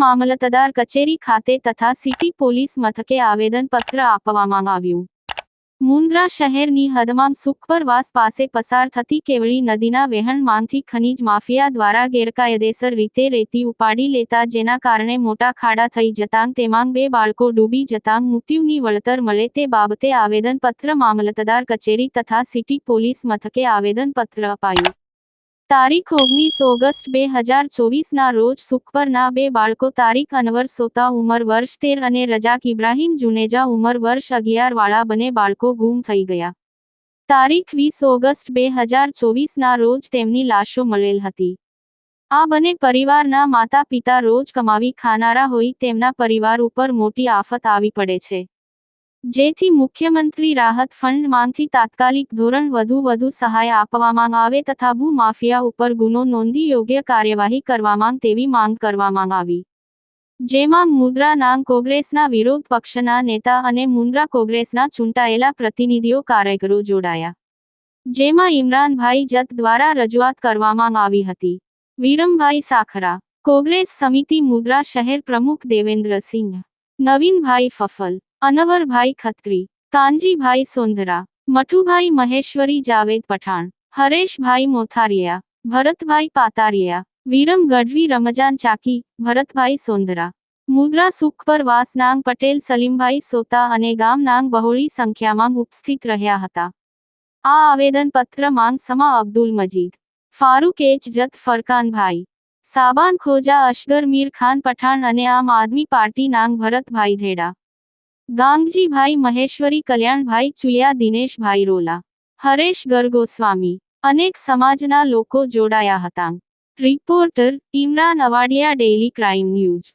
મામલતદાર કચેરી ખાતે તથા સિટી પોલીસ મથકે આવેદનપત્ર આપવામાં આવ્યું મુન્દ્રા શહેરની હદમાં સુખપરવાસ પાસે પસાર થતી કેવળી નદીના વહેણમાંથી ખનીજ માફિયા દ્વારા ગેરકાયદેસર રીતે રેતી ઉપાડી લેતા જેના કારણે મોટા ખાડા થઈ જતાં તેમાં બે બાળકો ડૂબી જતાં મૃત્યુની વળતર મળે તે બાબતે આવેદનપત્ર મામલતદાર કચેરી તથા સિટી પોલીસ મથકે આવેદનપત્ર અપાયું તારીખ ઓગણીસ ઓગસ્ટ બે હજાર ચોવીસના રોજ સુખપરના બે બાળકો તારીખ અનવર સોતા ઉંમર વર્ષ તેર અને રજાક ઇબ્રાહીમ જુનેજા ઉંમર વર્ષ અગિયાર વાળા બંને બાળકો ગુમ થઈ ગયા. તારીખ વીસ ઓગસ્ટ બે હજાર ચોવીસના રોજ તેમની લાશો મળેલ હતી. આ બંને પરિવારના માતા પિતા રોજ કમાવી ખાનારા હોય તેમના પરિવાર ઉપર મોટી આફત આવી પડે છે. જેથી મુખ્યમંત્રી રાહત ફંડમાંથી તાત્કાલિક ધોરણ વધુ વધુ સહાય આપવામાં આવે તથા ભૂ માફિયા ઉપર ગુનો નોંધી યોગ્ય કાર્યવાહી કરવામાં તેવી માંગ કરવામાં આવી. જેમાં મુદ્રા નાંગ કોંગ્રેસના વિરોધ પક્ષના નેતા અને મુન્દ્રા કોંગ્રેસના ચૂંટાયેલા પ્રતિનિધિઓ કાર્યકરો જોડાયા. જેમાં ઇમરાનભાઈ જત દ્વારા રજૂઆત કરવામાં આવી હતી. વિરમભાઈ સાખરા, કોંગ્રેસ સમિતિ મુદ્રા શહેર પ્રમુખ દેવેન્દ્રસિંહ નવીનભાઈ ફફલ અનવરભાઈ ખત્રી, કાનજીભાઈ સોંધરા મઠુભાઈ મહેશ્વરી જાવેદ પઠાણ, હરેશભાઈ મોથારિયા, ભરતભાઈ પાતારિયા, વિરમ ગઢવી રમજાન ચાકી, ભરતભાઈ સોંદરા, મુદ્રા સુખ પર વાસનાંગ પટેલ, સલીમભાઈ સોતા અને ગામનાંગ બહોળી સંખ્યામાં ઉપસ્થિત રહ્યા હતા. આ આવેદનપત્ર માંગ સમા અબ્દુલ મજીદ, ફારૂક એચ. જત. ફરકાનભાઈ, સાબાન ખોજા અશગર મીર ખાન પઠાણ અને આમ આદમી પાર્ટી નાંગ ભરતભાઈ ધેડા ગાંગજીભાઈ મહેશ્વરી, કલ્યાણભાઈ ચુલિયા, દિનેશભાઈ રોલા, હરેશ ગરગોસ્વામી અનેક સમાજના લોકો જોડાયા હતા. Reporter Imran Avadiya, daily crime news.